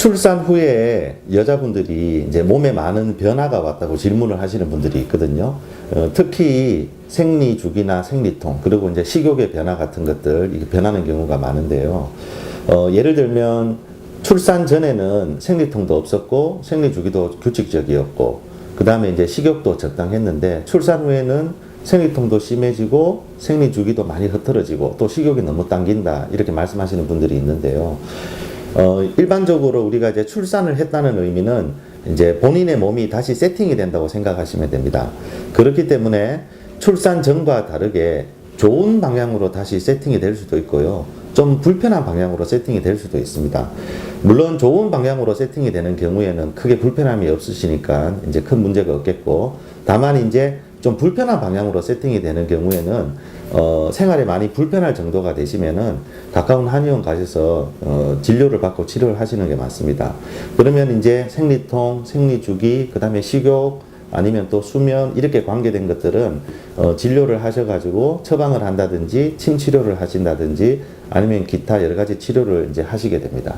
출산 후에 여자분들이 이제 몸에 많은 변화가 왔다고 질문을 하시는 분들이 있거든요. 어, 특히 생리 주기나 생리통 그리고 이제 식욕의 변화 같은 것들 이게 변하는 경우가 많은데요. 어, 예를 들면 출산 전에는 생리통도 없었고 생리 주기도 규칙적이었고 그 다음에 이제 식욕도 적당했는데 출산 후에는 생리통도 심해지고 생리 주기도 많이 흐트러지고 또 식욕이 너무 당긴다 이렇게 말씀하시는 분들이 있는데요. 어, 일반적으로 우리가 이제 출산을 했다는 의미는 이제 본인의 몸이 다시 세팅이 된다고 생각하시면 됩니다. 그렇기 때문에 출산 전과 다르게 좋은 방향으로 다시 세팅이 될 수도 있고요. 좀 불편한 방향으로 세팅이 될 수도 있습니다. 물론 좋은 방향으로 세팅이 되는 경우에는 크게 불편함이 없으시니까 이제 큰 문제가 없겠고, 다만 이제 좀 불편한 방향으로 세팅이 되는 경우에는 어, 생활에 많이 불편할 정도가 되시면은 가까운 한의원 가셔서 어, 진료를 받고 치료를 하시는 게 맞습니다. 그러면 이제 생리통, 생리주기, 그 다음에 식욕, 아니면 또 수면 이렇게 관계된 것들은 어, 진료를 하셔가지고 처방을 한다든지 침 치료를 하신다든지 아니면 기타 여러 가지 치료를 이제 하시게 됩니다.